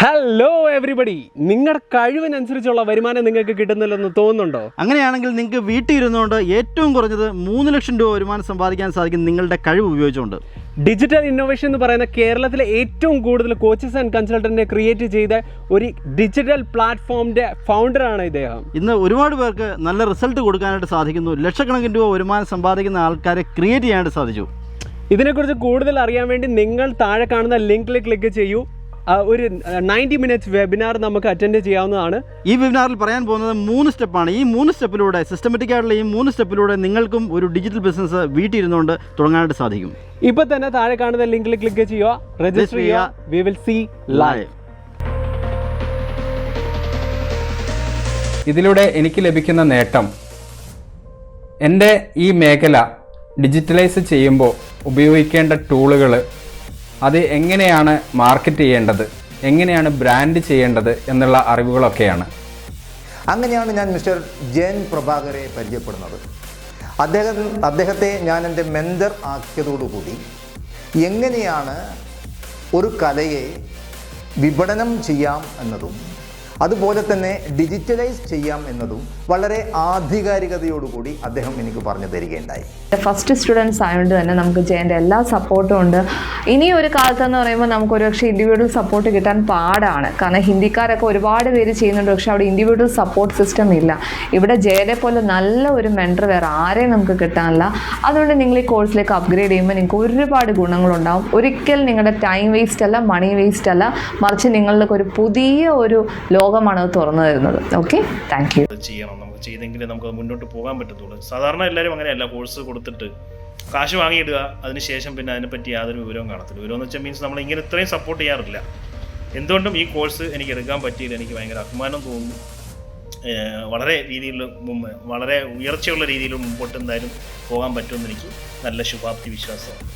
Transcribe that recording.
Hello everybody നിങ്ങളുടെ കഴിവിനനുസരിച്ചുള്ള വരുമാനം നിങ്ങൾക്ക് കിട്ടുന്നില്ലെന്ന് തോന്നുന്നുണ്ടോ? അങ്ങനെയാണെങ്കിൽ നിങ്ങൾക്ക് വീട്ടിൽ ഇരുന്നുകൊണ്ട് ഏറ്റവും കുറഞ്ഞത് മൂന്ന് ലക്ഷം രൂപ വരുമാനം സമ്പാദിക്കാൻ സാധിക്കും നിങ്ങളുടെ കഴിവ് ഉപയോഗിച്ചുകൊണ്ട്. ഡിജിറ്റൽ ഇന്നോവേഷൻ എന്ന് പറയുന്ന കേരളത്തിലെ ഏറ്റവും കൂടുതൽ കോച്ചസ് ആൻഡ് കൺസൾട്ടന്റിനെ ക്രിയേറ്റ് ചെയ്ത ഒരു ഡിജിറ്റൽ പ്ലാറ്റ്ഫോമിന്റെ ഫൗണ്ടറാണ് ഇദ്ദേഹം. ഇന്ന് ഒരുപാട് പേർക്ക് നല്ല റിസൾട്ട് കൊടുക്കാനായിട്ട് സാധിക്കുന്നു. ലക്ഷക്കണക്കിന് രൂപ വരുമാനം സമ്പാദിക്കുന്ന ആൾക്കാരെ ക്രിയേറ്റ് ചെയ്യാനായിട്ട് സാധിച്ചു. ഇതിനെക്കുറിച്ച് കൂടുതൽ അറിയാൻ വേണ്ടി നിങ്ങൾ താഴെ കാണുന്ന ലിങ്കിൽ ക്ലിക്ക് ചെയ്യൂ. ഒരു നയന്റി മിനിറ്റ്സ് വെബിനാർ നമുക്ക് അറ്റൻഡ് ചെയ്യാവുന്നതാണ്. ഈ വെബിനാറിൽ പറയാൻ പോകുന്നത് മൂന്ന് സ്റ്റെപ്പാണ്. ഈ മൂന്ന് സ്റ്റെപ്പിലൂടെ സിസ്റ്റമാറ്റിക് ആയിട്ടുള്ള ഈ മൂന്ന് സ്റ്റെപ്പിലൂടെ നിങ്ങൾക്കും ഒരു ഡിജിറ്റൽ ബിസിനസ് വീട്ടിൽ ഇരുന്നുകൊണ്ട് തുടങ്ങാനായിട്ട് സാധിക്കും. ഇപ്പൊ തന്നെ താഴെ കാണുന്ന ലിങ്കിൽ ക്ലിക്ക് ചെയ്യുക രജിസ്റ്റർ ചെയ്യുക വി വിൽ സി ലൈവ് ഇതിലൂടെ എനിക്ക് ലഭിക്കുന്ന നേട്ടം എന്റെ ഈ മേഖല ഡിജിറ്റലൈസ് ചെയ്യുമ്പോൾ ഉപയോഗിക്കേണ്ട ടൂളുകൾ അത് എങ്ങനെയാണ് മാർക്കറ്റ് ചെയ്യേണ്ടത്? എങ്ങനെയാണ് ബ്രാൻഡ് ചെയ്യേണ്ടത് എന്നുള്ള അറിവുകളൊക്കെയാണ്. അങ്ങനെയാണ് ഞാൻ മിസ്റ്റർ ജയൻ പ്രഭാകരെ പരിചയപ്പെടുന്നത്. അദ്ദേഹം അദ്ദേഹത്തെ ഞാൻ എന്റെ മെന്റർ ആക്കിയതോടുകൂടി എങ്ങനെയാണ് ഒരു കലയെ വിപണനം ചെയ്യാം എന്നതും അതുപോലെ തന്നെ ഡിജിറ്റലൈസ് ചെയ്യാം എന്നതും വളരെ ആധികാരികതയോടുകൂടി അദ്ദേഹം എനിക്ക് പറഞ്ഞു തരികയുണ്ടായി. ഫസ്റ്റ് സ്റ്റുഡൻസ് ആയതുകൊണ്ട് തന്നെ നമുക്ക് ജയന്റെ എല്ലാ സപ്പോർട്ടും ഉണ്ട്. ഇനി ഒരു കാലത്തെന്ന് പറയുമ്പോൾ നമുക്ക് ഒരുപക്ഷെ ഇൻഡിവിജ്വൽ സപ്പോർട്ട് കിട്ടാൻ പാടാണ്. കാരണം ഹിന്ദിക്കാരൊക്കെ ഒരുപാട് പേര് ചെയ്യുന്നുണ്ട്. പക്ഷേ അവിടെ ഇൻഡിവിജ്വൽ സപ്പോർട്ട് സിസ്റ്റം ഇല്ല. ഇവിടെ ജയനെ പോലെ നല്ല ഒരു മെന്റർ വേറെ ആരെയും നമുക്ക് കിട്ടാനില്ല. അതുകൊണ്ട് നിങ്ങൾ ഈ കോഴ്സിലേക്ക് അപ്ഗ്രേഡ് ചെയ്യുമ്പോൾ നിങ്ങൾക്ക് ഒരുപാട് ഗുണങ്ങളുണ്ടാവും. ഒരിക്കൽ നിങ്ങളുടെ ടൈം വേസ്റ്റ് അല്ല മണി വേസ്റ്റ് അല്ല. മറിച്ച് നിങ്ങൾക്ക് ഒരു പുതിയ ഒരു ലോകമാണ് തുറന്നു തരുന്നത്. ഓക്കെ താങ്ക് യു ചെയ്യണം. നമുക്ക് ചെയ്തെങ്കിലേ നമുക്ക് മുന്നോട്ട് പോകാൻ പറ്റത്തുള്ളൂ. സാധാരണ എല്ലാവരും അങ്ങനെയല്ല. കോഴ്സ് കൊടുത്തിട്ട് കാശ് വാങ്ങിയിടുക അതിനുശേഷം പിന്നെ അതിനെപ്പറ്റി യാതൊരു വിവരവും കാണത്തില്ല. വിവരം എന്ന് വെച്ചാൽ മീൻസ് നമ്മൾ ഇങ്ങനെ ഇത്രയും സപ്പോർട്ട് ചെയ്യാറില്ല. എന്തുകൊണ്ടും ഈ കോഴ്സ് എനിക്ക് എടുക്കാൻ പറ്റിയില്ല. എനിക്ക് ഭയങ്കര അഭിമാനം തോന്നുന്നു. വളരെ രീതിയിൽ വളരെ ഉയർച്ചയുള്ള രീതിയിൽ മുമ്പോട്ട് എന്തായാലും പോകാൻ പറ്റുമെന്ന് എനിക്ക് നല്ല ശുഭാപ്തി വിശ്വാസമാണ്.